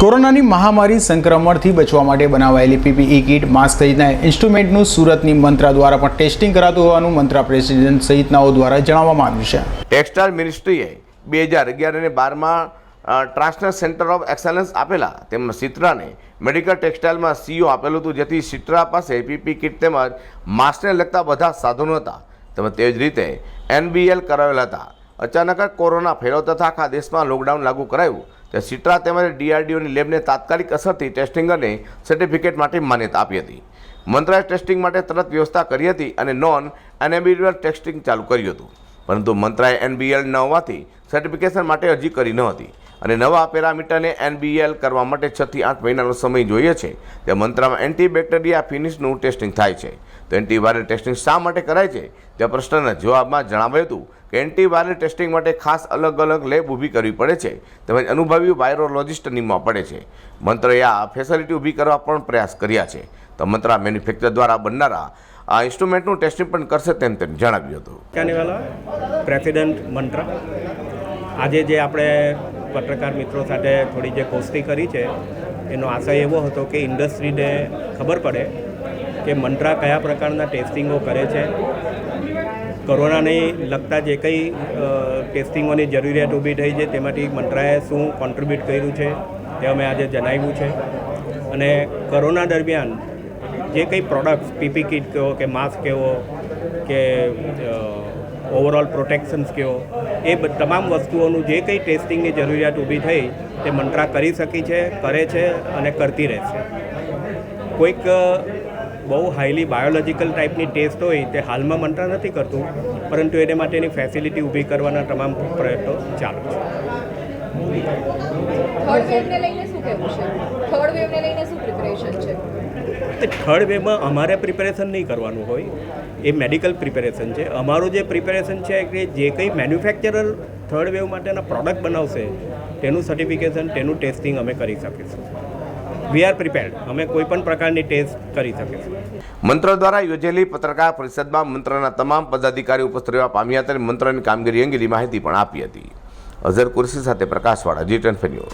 કોરોનાની મહામારી સંક્રમણથી બચવા માટે બનાવાયેલી પીપીઈ કીટ, માસ્ક સહિતના ઇન્સ્ટ્રુમેન્ટનું સુરતની મંત્રા દ્વારા પણ ટેસ્ટિંગ કરાતું હોવાનું મંત્રા પ્રેસિડેન્ટ સહિતનાઓ દ્વારા જણાવવામાં આવ્યું છે. ટેક્સટાઇલ મિનિસ્ટ્રીએ બે હજાર અગિયાર અને બારમાં ટ્રાન્સનલ સેન્ટર ઓફ એક્સલન્સ આપેલા તેમજ સિત્રાને મેડિકલ ટેક્સટાઇલમાં સીઓ આપેલું હતું, જેથી સિત્રા પાસે પીપી કિટ તેમજ માસ્કને લગતા બધા સાધનો હતા. તેમજ તે જ રીતે એનબીએલ કરાવેલા હતા. અચાનક જ કોરોના ફેલાવતા આખા દેશમાં લોકડાઉન લાગુ કરાયું. તે સિટ્રા તેમજ ડીઆરડીઓની લેબને તાત્કાલિક અસરથી ટેસ્ટિંગ અને સર્ટિફિકેટ માટે માન્યતા આપી હતી. મંત્રાલય ટેસ્ટિંગ માટે તરત વ્યવસ્થા કરી હતી અને નોન એનેબિલ ટેસ્ટિંગ ચાલુ કર્યું હતું. પરંતુ મંત્રાએ એનબીએલ ન હોવાથી સર્ટિફિકેશન માટે અરજી કરી ન હતી. અને નવા પેરામીટરને એનબીએલ કરવા માટે છથી આઠ મહિનાનો સમય જોઈએ છે. તે મંત્રામાં એન્ટીબેક્ટેરિયા ફિનિશનું ટેસ્ટિંગ થાય છે. તો એન્ટીવાયરલ ટેસ્ટિંગ શા માટે કરાય છે? તે પ્રશ્નના જવાબમાં જણાવ્યું હતું કે એન્ટીવાયરલ ટેસ્ટિંગ માટે ખાસ અલગ અલગ લેબ ઊભી કરવી પડે છે. તેમજ અનુભવી વાયરોલોજિસ્ટ નિમવા પડે છે. મંત્રએ આ ફેસિલિટી ઊભી કરવા પણ પ્રયાસ કર્યા છે. તો મંત્રા મેન્યુફેક્ચર દ્વારા બનનારા આ ઇન્સ્ટ્રુમેન્ટનું ટેસ્ટિંગ પણ કરશે તેમ તેમ, જણાવ્યું હતું. કાનેવાલા પ્રેસિડેન્ટ મંત્ર આજે જે આપણે પત્રકાર મિત્રો સાથે થોડી જે કોસ્તી કરી છે, એનો આશય એવો હતો કે ઇન્ડસ્ટ્રીને ખબર પડે કે મંત્રા કયા પ્રકારના ટેસ્ટિંગો કરે છે. કોરોનાને લગતા જે કંઈ ટેસ્ટિંગોની જરૂરિયાત ઊભી થઈ છે, તેમાંથી મંત્રાએ શું કોન્ટ્રીબ્યુટ કર્યું છે, તે અમે આજે જણાવ્યું છે. અને કોરોના દરમિયાન જે કંઈ પ્રોડક્ટ્સ પીપી કિટ કહો કે માસ્ક કહેવો કે ઓવરઓલ પ્રોટેક્શન્સ કહો એ તમામ વસ્તુઓનું જે કંઈ ટેસ્ટિંગની જરૂરિયાત ઊભી થઈ, તે મંત્રા કરી શકી છે, કરે છે અને કરતી રહેશે કોઈક બહુ હાઈલી બાયોલોજિકલ ટાઈપની ટેસ્ટ હોય, તે હાલમાં મંત્રા નથી કરતું, પરંતુ એને માટેની ફેસિલિટી ઊભી કરવાના તમામ પ્રયત્નો ચાલુ છે. થર્ડ વેવને લઈને શું કહેવું છે? થર્ડ વેવને લઈને શું પ્રિપરેશન છે? થર્ડ વેમાં અમારે પ્રિપેરેશન નહીં કરવાનું હોય. એ મેડિકલ પ્રિપેરેશન છે. અમારું જે પ્રિપેરેશન છે કે જે કંઈ મેન્યુફેક્ચરર થર્ડ વેવ માટેના પ્રોડક્ટ બનાવશે, તેનું સર્ટિફિકેશન, તેનું ટેસ્ટિંગ અમે કરી શકીશું. વી આર પ્રિપેર્ડ અમે કોઈ પણ પ્રકારની ટેસ્ટ કરી શકીશું. મંત્ર દ્વારા યોજેલી પત્રકાર પરિષદમાં મંત્રના તમામ પદાધિકારીઓ ઉપસ્થિત રહેવા પામ્યા હતા અને મંત્રની કામગીરી અંગેની માહિતી પણ આપી હતી. અઝર કુરશી સાથે પ્રકાશવાળા જી ટેન ન્યૂઝ